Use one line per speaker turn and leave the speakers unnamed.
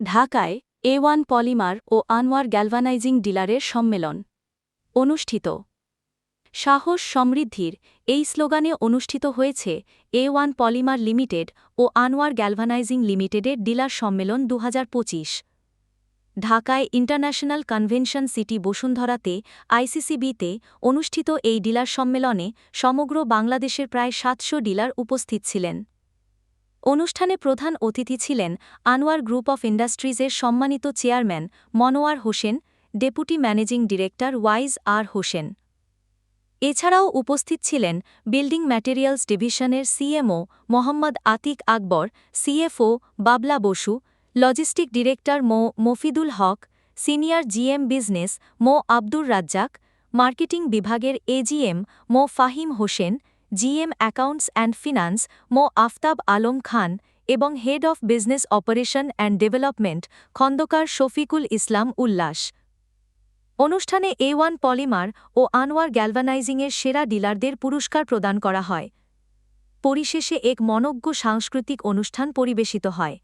ঢাকায় A one polymer ও Anwar galvanizing ডিলারের সম্মেলন অনুষ্ঠিত। সাহস সমৃদ্ধির এই স্লোগানে অনুষ্ঠিত হয়েছে এ ওয়ান পলিমার লিমিটেড ও আনোয়ার গ্যালভানাইজিং লিমিটেডের ডিলার সম্মেলন দু হাজার পঁচিশ। ঢাকায় ইন্টারন্যাশনাল কনভেনশন সিটি বসুন্ধরাতে আইসিসিবিতে অনুষ্ঠিত এই ডিলার সম্মেলনে সমগ্র বাংলাদেশের প্রায় সাতশো ডিলার উপস্থিত ছিলেন। অনুষ্ঠানে প্রধান অতিথি ছিলেন আনোয়ার গ্রুপ অফ ইন্ডাস্ট্রিজের সম্মানিত chairman Monowar Hossain, deputy managing director Waiz R Hossain. এছাড়াও উপস্থিত ছিলেন বিল্ডিং ম্যাটেরিয়ালস ডিভিশনের CMO Mohammad Atik Akbar, CFO Babla Basu, logistic director মো Mofidul Haque, senior GM business মো আব্দুর রাজ্জাক, মার্কেটিং বিভাগের AGM Md Fahim Hossain GM accounts and finance, মো. আফতাব আলম খান এবং head of business operation and development, Khandaker Shafiqul Islam Ullash. অনুষ্ঠানে A one polymer ও আনোয়ার গ্যালভানাইজিংয়ের সেরা ডিলারদের পুরস্কার প্রদান করা হয়। পরিশেষে এক মনজ্ঞ সাংস্কৃতিক অনুষ্ঠান পরিবেশিত হয়।